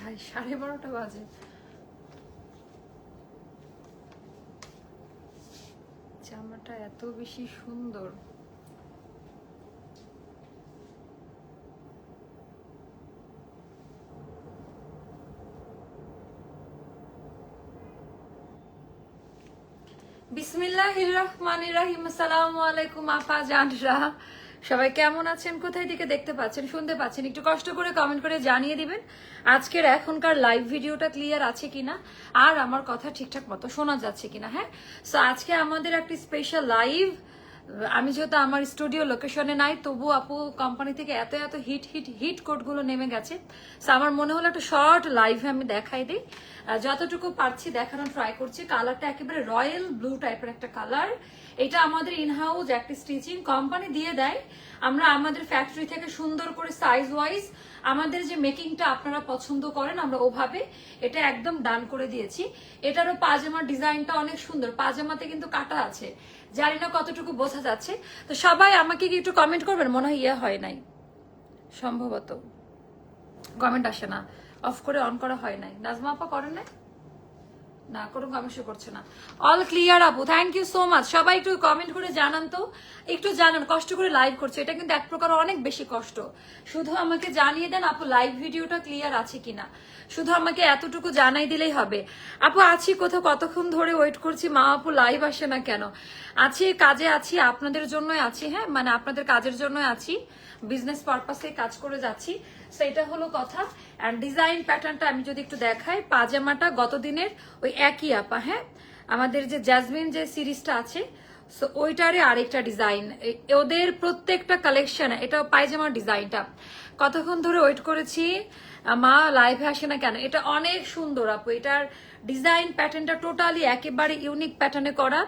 High সাড়ে বারোটা বাজে। জামাটা এত বেশি সুন্দর। বিসমিল্লাহ রহমান রাহিম। আসসালামু আলাইকুম, আপা, জানরা। সবাই কেমন আছেন? কোথায় থেকে দেখতে পাচ্ছেন, শুনতে পাচ্ছেন? একটু কষ্ট করে কমেন্ট করে জানিয়ে দিবেন, আজকের এখনকার লাইভ ভিডিওটা ক্লিয়ার আছে কিনা, আর আমার কথা ঠিকঠাক মতো শোনা যাচ্ছে কিনা হ্যাঁ? সো আজকে আমাদের একটি স্পেশাল লাইভ আমি যেহেতু আমার স্টুডিও লোকেশনে নাই, তবু আপু কোম্পানি থেকে এত এত হিট হিট হিট কোডগুলো নেমে গেছে। সো আমার মনে হলো একটা শর্ট লাইভে আমি দেখাই দিই। যতটুকু পারছি দেখানোর ট্রাই করছি। কালারটা একেবারে রয়্যাল ব্লু টাইপের একটা কালার এটা আমাদের ইনহাউস একটি স্টিচিং কোম্পানি দিয়ে দেয়। আমরা আমাদের ফ্যাক্টরি থেকে সুন্দর করে সাইজ ওয়াইজ আমাদের যে মেকিংটা আপনারা পছন্দ করেন, আমরা ওভাবে এটা একদম ডান করে দিয়েছি। এটারও পাজামার ডিজাইনটা অনেক সুন্দর। পাজামাতে কিন্তু কাটা আছে। জানি না কতটুকু বোঝা যাচ্ছে। তো সবাই আমাকে কি একটু কমেন্ট করবেন? মনে হয় ইয়ে হয় নাই। সম্ভবত। কমেন্ট আসে না। অফ করে অন করা হয় নাই। নাজমা আপা করেন নাই? না কোনো কমেন্ট করছে না। অল ক্লিয়ার আপু থ্যাংক ইউ সো মাচ সবাই একটু কমেন্ট করে জানান তো। একটু জানান, কষ্ট করে লাইভ করছে। এটা কিন্তু এক প্রকার অনেক বেশি কষ্ট। শুধু আমাকে জানিয়ে দেন, আপু লাইভ ভিডিওটা ক্লিয়ার আছে কিনা। শুধু আমাকে এতটুকু জানাই দিলেই হবে। আপু, আছি কোথাও, কতক্ষণ ধরে ওয়েট করছি, মা আপু লাইভ আসে না কেন? আছি, কাজে আছি, আপনাদের জন্যই আছি হ্যাঁ? মানে আপনাদের কাজের জন্যই আছি। বিজনেস পারপাসে কাজ করে যাচ্ছি। সেটা হলো কথা। অ্যান্ড ডিজাইন প্যাটার্নটা আমি যদি একটু দেখাই, পাজামাটা গত দিনের ওই একই আপা হ্যাঁ? আমাদের যে জ্যাসমিন যে সিরিজটা আছে সো ওইটারে আরেকটা ডিজাইন ওদের প্রত্যেকটা কালেকশন এটা পায়জামার ডিজাইনটা কতক্ষণ ধরে ওয়েট করেছি? মা লাইভে আসে না কেন? এটা অনেক সুন্দর আপু। এটার ডিজাইন প্যাটার্নটা টোটালি একেবারে ইউনিক প্যাটার্নে করা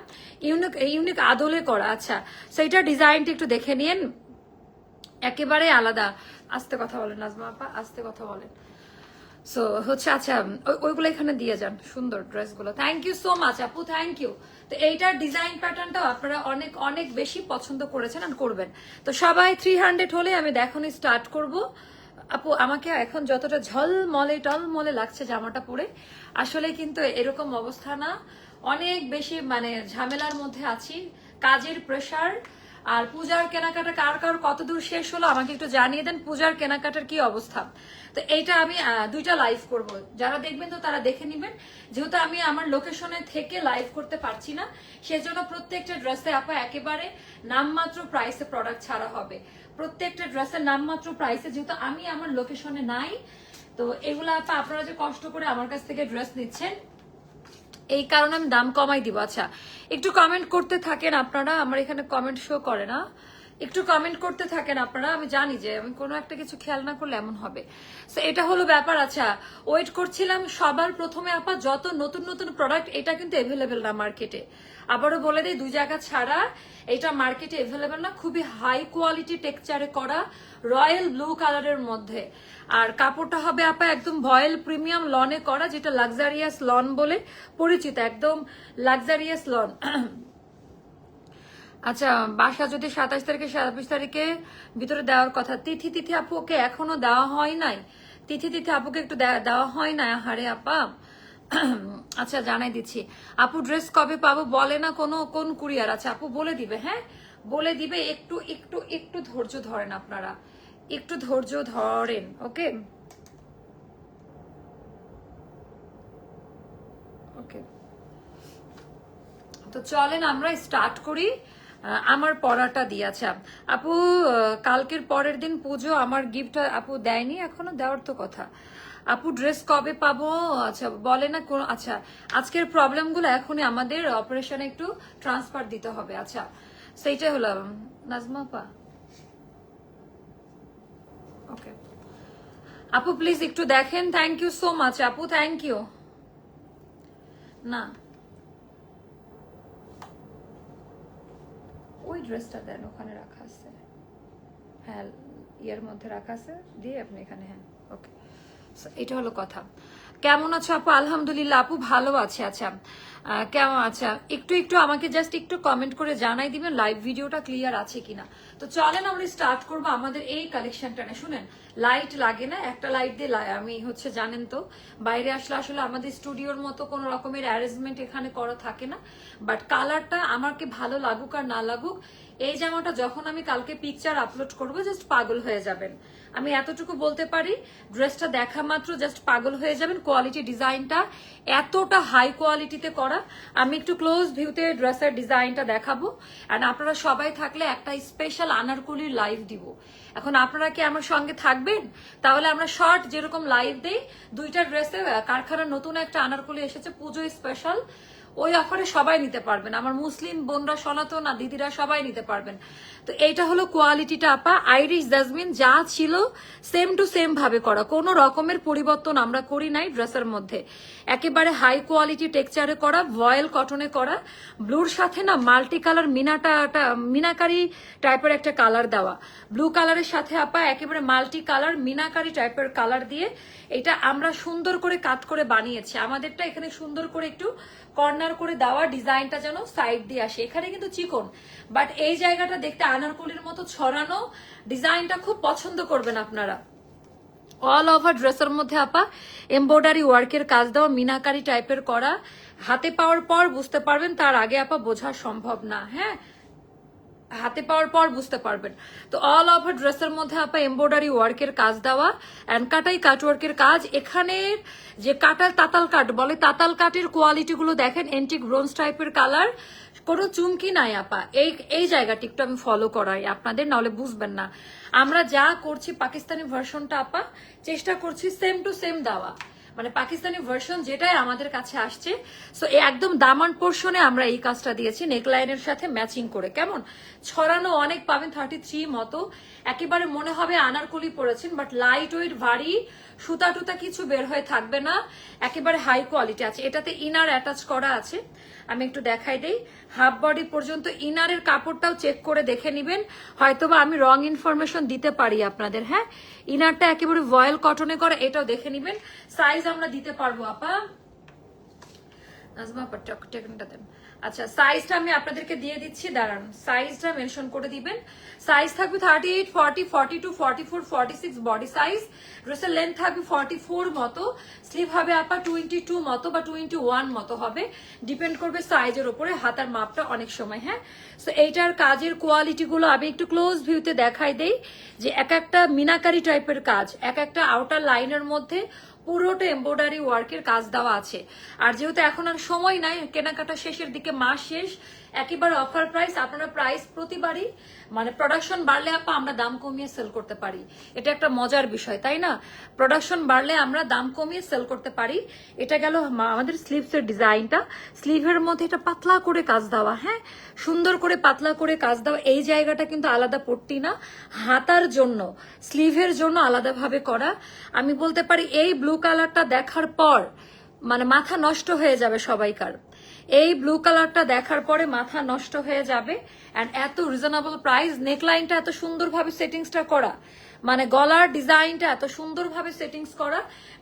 ইউনিক ইউনিক আদলে করা। আচ্ছা সো ডিজাইনটা একটু দেখে নিন একেবারে আলাদা। আস্তে কথা বলেন, নাজমা আপা, আস্তে কথা বলেন। সো হচ্ছে আচ্ছা ওই- ওইগুলো এখানে দিয়ে যান, সুন্দর ড্রেসগুলো। থ্যাংক ইউ সো মাচ আপু থ্যাংক ইউ তো এইটার ডিজাইন প্যাটার্নটাও আপনারা অনেক অনেক বেশি পছন্দ করেছেন আর করবেন। তো সবাই থ্রি হান্ড্রেড হলে আমি দেখানো স্টার্ট করব। আপু, আমাকে এখন যতটা ঝলমলে, টলমলে লাগছে জামাটা পরে, আসলে কিন্তু এরকম অবস্থা না। অনেক বেশি মানে ঝামেলার মধ্যে আছি। কাজের প্রেশার আর পূজার কেনাকাটা কার কার কত দূর শেষ হলো আমাকে একটু জানিয়ে দেন, পূজার কেনাকাটার কি অবস্থা? তো এইটা আমি দুইটা লাইভ করব। যারা দেখবেন তো তারা দেখে নেবেন। যেহেতু আমি আমার লোকেশনে থেকে লাইভ করতে পারছি না, সেজন্য প্রত্যেকটা ড্রেসে আপা একেবারে নামমাত্র প্রাইসে প্রোডাক্ট ছাড়া হবে। প্রত্যেকটা ড্রেসের নামমাত্র প্রাইসে যেহেতু আমি আমার লোকেশনে নাই, তো এগুলো আপা আপনারা যে কষ্ট করে আমার কাছ থেকে ড্রেস নিচ্ছেন এই কারণে আমি দাম কমাই দিব। আচ্ছা একটু কমেন্ট করতে থাকেন আপনারা, আমার এখানে কমেন্ট শো করে না। একটু কমেন্ট করতে থাকেন আপনারা, আমি জানি যে আমি কোনো একটা কিছু খেয়াল না করলে এমন হবে। তো এটা হলো ব্যাপার আচ্ছা ওয়েট করছিলাম, সবার প্রথমে আপা যত নতুন নতুন প্রোডাক্ট এটা কিন্তু এভেলেবেল না মার্কেটে আবারও বলে দিই, দুই জায়গা ছাড়া এটা মার্কেটে এভেলেবেল না, খুবই হাই কোয়ালিটি টেক্সচারে করা রয়্যাল ব্লু কালারের মধ্যে। আর কাপড়টা হবে আপা একদম ভয়েল প্রিমিয়াম লনে করা, যেটা লাক্সারিয়াস লন বলে পরিচিত, একদম লাক্সারিয়াস লন আচ্ছা বাসা যদি সাতাশ তারিখে সাতাশ তারিখে ভিতরে দেওয়ার কথা, তিথি তিথি আপু ওকে এখনও দেওয়া হয় নাই? তিথি তিথি আপুকে একটু দেওয়া হয় না হারে আপা। আচ্ছা জানাই দিচ্ছি। আপু ড্রেস কবে পাবো বলে না কোনো, কোন কুরিয়ার? আছে আপু বলে দিবে হ্যাঁ? বলে দিবে, একটু একটু একটু ধৈর্য ধরেন আপনারা। একটু ধৈর্য ধরেন, ওকে? ওকে। তো চলেন, আমরা স্টার্ট করি। আমার পড়াটা দিয়েছে। আপু কালকের পরের দিন পুজো আমার গিফট আপু দেয়নি, এখনও দেওয়ার তো কথা। আপু ড্রেস কবে পাবো? আচ্ছা বলে না কোন আচ্ছা আজকের প্রবলেমগুলো এখনই আমাদের অপারেশনে একটু ট্রান্সফার দিতে হবে। আচ্ছা সেইটাই হলো নাজমা আপা। ওকে আপু প্লিজ একটু দেখেন। থ্যাংক ইউ সো মাচ আপু থ্যাংক ইউ না। ওই ড্রেসটা দেন, ওখানে রাখা আছে। হ্যাঁ ইয়ের মধ্যে রাখা আছে, দিয়ে আপনি এখানে হ্যাঁ ওকে এটা হলো কথা। কেমন আছো আপু? আলহামদুলিল্লাহ, আপু ভালো আছে। আচ্ছা কেমন আচ্ছা? একটু একটু আমাকে জাস্ট একটু কমেন্ট করে জানাই দিবেন লাইভ ভিডিওটা ক্লিয়ার আছে কিনা। তো চলেন আমরা স্টার্ট করব আমাদের এই কালেকশনটা না শুনেন লাইট লাগে না, একটা লাইট দিয়ে আমি হচ্ছে জানেন তো, বাইরে আসলে আসলে আমাদের স্টুডিওর মতো কোনো রকমের অ্যারেঞ্জমেন্ট এখানে করা থাকে না। বাট কালারটা আমাকে ভালো লাগুক আর না লাগুক, এই জামাটা যখন আমি কালকে পিকচার আপলোড করব জাস্ট পাগল হয়ে যাবেন। আমি এতটুকু বলতে পারি ড্রেসটা দেখা মাত্র জাস্ট পাগল হয়ে যাবেন কোয়ালিটি ডিজাইনটা এতটা হাই কোয়ালিটিতে করা আমি একটু ক্লোজ ভিউতে ড্রেসের ডিজাইনটা দেখাবো। অ্যান্ড আপনারা সবাই থাকলে একটা স্পেশাল আনারকুলির লাইভ দিব। এখন আপনারা কি আমার সঙ্গে থাকবেন? তাহলে আমরা শর্ট যেরকম লাইভ দেই, দুইটা ড্রেসে কারখানার নতুন একটা আনারকুলি এসেছে পুজো স্পেশাল ওই অফারে সবাই নিতে পারবেন। আমার মুসলিম বোনরা, সনাতন আর দিদিরা সবাই নিতে পারবেন। তো এইটা হলো কোয়ালিটিটা, আপা। আইরিশ জাসমিন যা ছিল সেম টু সেম ভাবে করা। কোনো রকমের পরিবর্তন আমরা করি নাই ড্রেসের মধ্যে। একেবারে হাই কোয়ালিটি টেক্সচারে করা ভয়েল কটনে করা। ব্লুর সাথে না মাল্টি কালার মিনাটা মিনাকারি টাইপের একটা কালার দেওয়া। ব্লু কালারের সাথে আপা একেবারে মাল্টি কালার মিনাকারি টাইপের কালার দিয়ে এটা আমরা সুন্দর করে কাট করে বানিয়েছি। আমাদেরটা এখানে সুন্দর করে একটু কর্নার করে দেওয়া ডিজাইনটা যেন সাইড দিয়ে আসে। এখানে কিন্তু চিকন বাট এই জায়গাটা দেখতে আনারকলির মতো ছড়ানো ডিজাইনটা খুব পছন্দ করবেন আপনারা। অল ওভার ড্রেসের মধ্যে আপা এম্বয়ডারি ওয়ার্কের কাজ দেওয়া, মিনাকারি টাইপের করা। হাতে পাওয়ার পর বুঝতে পারবেন তার আগে আপা বোঝা সম্ভব না হ্যাঁ? হাতে পাওয়ার পর বুঝতে পারবেন। তো অল ওভার ড্রেসের মধ্যে আপা এমব্রয়ডারি ওয়ার্কের কাজ দেওয়া অ্যান্ড কাটাই কাট ওয়ার্কের কাজ। এখানের যে কাটাল তাতাল কাট বলে, তাতাল কাটের কোয়ালিটি গুলো দেখেন এন্টিক ব্রোঞ্জ টাইপের কালার কোনো চুমকি নাই আপা। এই এই জায়গাটি একটু আমি ফলো করাই আপনাদের, নাহলে বুঝবেন না। আমরা যা করছি, পাকিস্তানি ভার্সনটা আপা, চেষ্টা করছি সেম টু সেম দেওয়া। মানে পাকিস্তানি ভার্সন যেটাই আমাদের কাছে আসছে। সো একদম দামান পোর্শনে আমরা এই কাজটা দিয়েছি নেকলাইনের সাথে ম্যাচিং করে। কেমন? ছড়ানো অনেক পাবেন থার্টি থ্রি মতো। একেবারে মনে হবে আনারকলি পড়েছেন বাট লাইট ওয়েট ভারী সুতা টুতা কিছু বের হয়ে থাকবে না, একেবারে হাই কোয়ালিটি আছে। এটাতে ইনার অ্যাটাচ করা আছে। আমি একটু দেখাই দেই। হাফ বডি পর্যন্ত ইনারের কাপড়টাও চেক করে দেখে নিবেন। হয়তোবা আমি রং ইনফরমেশন দিতে পারি আপনাদের হ্যাঁ? ইনারটা একেবারে ভয়েল কটনে করা, এটাও দেখে নিবেন। সাইজ আমরা দিতে পারব, আপা। নাজমা দেন। আচ্ছা সাইজটা আমি আপনাদেরকে দিয়ে দিচ্ছি, দাঁড়ান সাইজটা মেনশন করে দিবেন। সাইজ থাকবে thirty eight forty forty two forty four forty six body size ড্রেসের লেন্থ থাকবে ফর্টি ফোর মতো। স্লিভ হবে আপা টোয়েন্টি টু মতো বা টোয়েন্টি ওয়ান মতো হবে। ডিপেন্ড করবে সাইজের উপরে, হাতার মাপটা অনেক সময় হ্যাঁ? সো এইটার কাজের কোয়ালিটিগুলো আমি একটু ক্লোজ ভিউতে দেখাই দেই। যে এক একটা মিনাকারি টাইপের কাজ, এক একটা আউটার লাইনের মধ্যে পুরোটা এমব্রয়ডারি ওয়ার্কের কাজ দেওয়া আছে। আর যেহেতু এখন আর সময় নাই, কেনাকাটা শেষের দিকে মাস শেষ একেবারে অফার প্রাইস আপনারা প্রাইস প্রতিবারই মানে প্রোডাকশন বাড়লে আপা আমরা দাম কমিয়ে সেল করতে পারি। এটা একটা মজার বিষয়, তাই না? প্রোডাকশন বাড়লে আমরা দাম কমিয়ে সেল করতে পারি। এটা গেল আমাদের স্লিভসের ডিজাইনটা। স্লিভের মধ্যে এটা পাতলা করে কাজ দেওয়া হ্যাঁ? সুন্দর করে পাতলা করে কাজ দেওয়া। এই জায়গাটা কিন্তু আলাদা পট্টি না, হাতার জন্য স্লিভের জন্য আলাদাভাবে করা। আমি বলতে পারি, এই ব্লু কালারটা দেখার পর মানে মাথা নষ্ট হয়ে যাবে সবাইকার। এই ব্লু কালারটা দেখার পরে মাথা নষ্ট হয়ে যাবে। অ্যান্ড এত রিজনেবল প্রাইস নেকলাইনটা এত সুন্দরভাবে সেটিংসটা করা। মানে গলার ডিজাইনটা এত সুন্দরভাবে সেটিংস করা।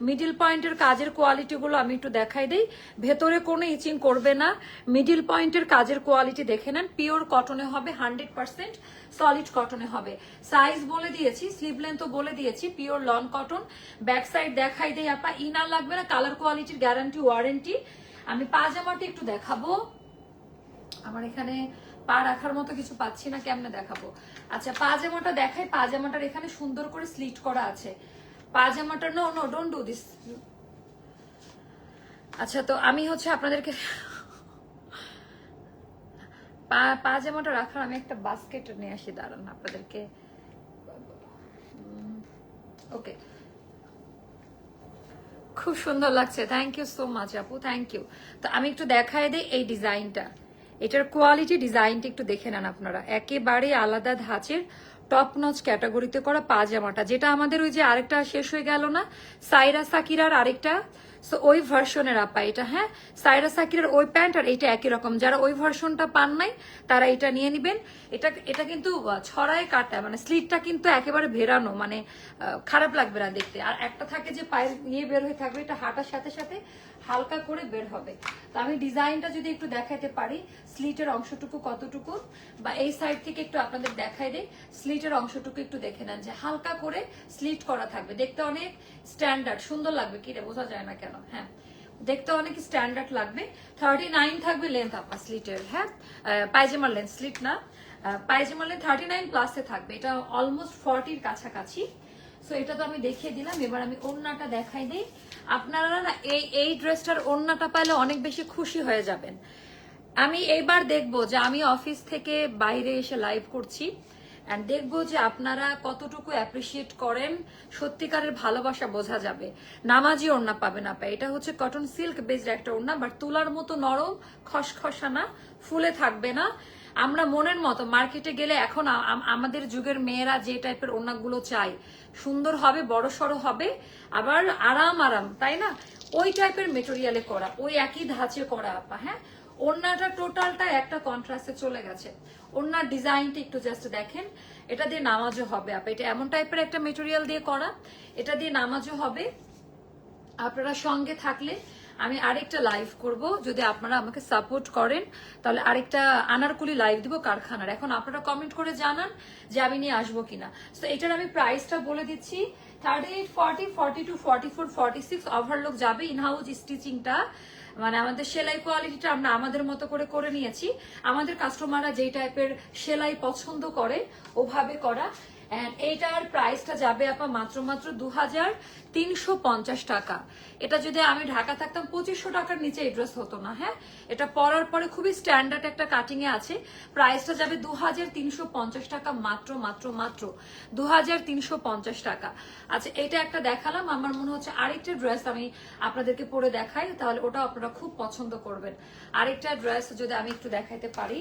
মিডিল পয়েন্টের কাজের কোয়ালিটিগুলো আমি একটু দেখাই দিই। ভেতরে কোনো ইচিং করবে না। মিডিল পয়েন্টের কাজের কোয়ালিটি দেখে নেন। পিওর কটনে হবে হান্ড্রেড পার্সেন্ট সলিড কটনে হবে। সাইজ বলে দিয়েছি স্লিভ লেন্থও বলে দিয়েছি pure lawn cotton back side দেখাই দেই আপা ইনার লাগবে না কালার কোয়ালিটির গ্যারান্টি ওয়ারেন্টি আমি পাজামাটি একটু দেখাবো। আমার এখানে পা রাখার মতো কিছু পাচ্ছি না, কেমনে দেখাবো? আচ্ছা পাজামাটা দেখাই। পাজামাটার এখানে সুন্দর করে স্লিট করা আছে। পা পাজামাটা no no don't do this আচ্ছা তো আমি হচ্ছে আপনাদেরকে পা- পাজামাটা রাখার আমি একটা বাস্কেট নিয়ে আসি, দাঁড়ান আপনাদেরকে। ওকে খুব সুন্দর লাগছে। থ্যাংক ইউ সো মাচ আপু। থ্যাংক ইউ তো আমি একটু দেখাই দিই এই ডিজাইনটা এটার কোয়ালিটি ডিজাইনটা একটু দেখে নেন আপনারা। একেবারে আলাদা ধাঁচের টপ নচ ক্যাটাগরিতে করা পাজামাটা, যেটা আমাদের ওই যে আরেকটা শেষ হয়ে গেল না? সাইরা সাকিরার আরেকটা। সো ওই ভার্সনের আপা এটা হ্যাঁ? সাইরা সাকিরের ওই প্যান্ট আর এটা একই রকম। যারা ওই ভার্সনটা পান নাই, তারা এটা নিয়ে নিবেন। এটা এটা কিন্তু ছড়ায় কাটা মানে স্লিটটা কিন্তু একেবারে ভেরানো মানে খারাপ লাগবে না দেখতে। আর একটা থাকে যে পায়ের ইয়ে বের হয়ে থাকবে, এটা হাঁটার সাথে সাথে হালকা করে বের হবে। তো আমি ডিজাইনটা যদি একটু দেখাইতে পারি, স্লিটের অংশটুকু কতটুকু? বা এই সাইড থেকে একটু আপনাদের দেখাই দেই, স্লিটের অংশটুকু একটু দেখে নেন যে হালকা করে স্লিট করা থাকবে। দেখতে অনেক স্ট্যান্ডার্ড, সুন্দর লাগবে কি রে, বোঝা যায় না কেন? হ্যাঁ। দেখতে অনেক স্ট্যান্ডার্ড লাগবে। থার্টি নাইন থাকবে লেন্থ আপনার স্লিটের হ্যাঁ? পায়জামার লেন্থ স্লিট না। পায়জামার লেন্থ থার্টি নাইন প্লাসে থাকবে। এটা অলমোস্ট ফর্টির কাছাকাছি। সো এটা তো আমি দেখিয়ে দিলাম। এবার আমি ওড়নাটা দেখাই দিই। আপনারা না এই এই ড্রেসটার ওড়নাটা পাইলে অনেক বেশি খুশি হয়ে যাবেন। আমি এইবার দেখব যে আমি অফিস থেকে বাইরে এসে লাইভ করছি। অ্যান্ড দেখব যে আপনারা কতটুকু অ্যাপ্রিসিয়েট করেন। সত্যিকারের ভালোবাসা বোঝা যাবে। নামাজি ওড়না পাবে না আপা। এটা হচ্ছে কটন সিল্ক বেসড একটা ওড়না বাট তুলার মতো নরম, খসখসানা, ফুলে থাকবে না। আমরা মনের মতো মার্কেটে গেলে এখন আমাদের যুগের মেয়েরা যে টাইপের ওড়নাগুলো চাই সুন্দর হবে, বড় সড়ো হবে, আবার আরাম আরাম, তাই না? ওই টাইপের মেটেরিয়ালে করা, ওই একই ধাঁচে করা আপা হ্যাঁ? ওড়নাটা টোটালটা একটা কন্ট্রাস্টে চলে গেছে। ওড়নার ডিজাইনটা একটু জাস্ট দেখেন। এটা দিয়ে নামাজও হবে আপা। এটা এমন টাইপের একটা মেটেরিয়াল দিয়ে করা। এটা দিয়ে নামাজও হবে। আপনারা সঙ্গে থাকলে আমি আরেকটা লাইভ করব। যদি আপনারা আমাকে সাপোর্ট করেন, তাহলে আরেকটা আনারকুলি লাইভ দিব কারখানার। এখন আপনারা কমেন্ট করে জানান যে আমি নিয়ে আসব কিনা। তো এটার আমি প্রাইসটা বলে দিচ্ছি। Thirty eight forty forty two forty four forty six overlock যাবে ইনহাউস স্টিচিংটা মানে আমাদের সেলাই কোয়ালিটিটা আমরা আমাদের মতো করে করে নিয়েছি। আমাদের কাস্টমাররা যেই টাইপের সেলাই পছন্দ করে, ওভাবে করা। And এইটার প্রাইসটা যাবে আপা মাত্র মাত্র দু হাজার তিনশো পঞ্চাশ টাকা। এটা যদি আমি ঢাকা থাকতাম পঁচিশশো টাকার নিচে এই ড্রেস হতো না হ্যাঁ? এটা পরার পরে খুবই স্ট্যান্ডার্ড একটা কাটিং এ আছে। প্রাইসটা যাবে দু হাজার তিনশো পঞ্চাশ টাকা মাত্র মাত্র মাত্র দু হাজার তিনশো পঞ্চাশ টাকা। আচ্ছা এটা একটা দেখালাম। আমার মনে হচ্ছে আরেকটা ড্রেস আমি আপনাদেরকে পরে দেখাই, তাহলে ওটা আপনারা খুব পছন্দ করবেন। আরেকটা ড্রেস যদি আমি একটু দেখাইতে পারি।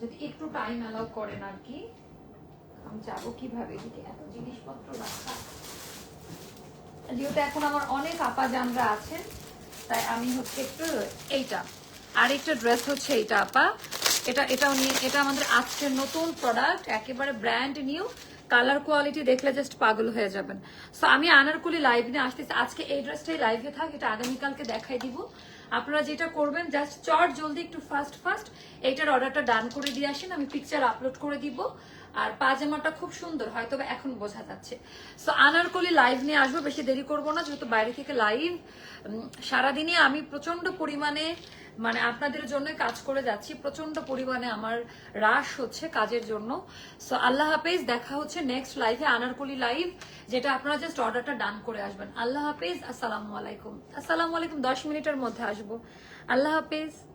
যদি একটু টাইম অ্যালাউ করেন আর কি। আমি যাব কীভাবে? এদিকে এত জিনিসপত্র রাখা। যেহেতু এখন আমার অনেক আপা জানরা আছেন, তাই আমি হচ্ছে একটু এইটা। আরেকটা ড্রেস হচ্ছে এইটা, আপা। এটা, এটাও নিয়ে, এটা আমাদের আজকের নতুন প্রোডাক্ট একেবারে ব্র্যান্ড নিউ কালার কোয়ালিটি দেখলে জাস্ট পাগল হয়ে যাবেন। সো আমি আনারকুলি লাইভ নিয়ে আসতেছি। আজকে এই ড্রেসটাই লাইভে থাক, এটা আগামীকালকে দেখাই দিব। আপনারা যেটা করবেন জাস্ট চট জলদি একটু ফাস্ট ফাস্ট এইটার অর্ডারটা ডান করে দিয়ে আসেন। আমি পিকচার আপলোড করে দিব। আর পাজামাটা খুব সুন্দর হয়তো এখন বোঝা যাচ্ছে। সো আনারকলি লাইভ নিয়ে আসব, বেশি দেরি করব না, যেহেতু বাইরে থেকে লাইভ সারাদিনে আমি প্রচণ্ড পরিমাণে মানে আপনাদের জন্য কাজ করে যাচ্ছি প্রচণ্ড পরিমাণে আমার হ্রাস হচ্ছে কাজের জন্য। সো আল্লাহ হাফেজ, দেখা হচ্ছে নেক্সট লাইভে আনারকলি লাইভ যেটা আপনারা জাস্ট অর্ডারটা ডান করে আসবেন। আল্লাহ হাফেজ, আসসালামু আলাইকুম। আসসালামু আলাইকুম, দশ মিনিটের মধ্যে আসব। আল্লাহ হাফেজ।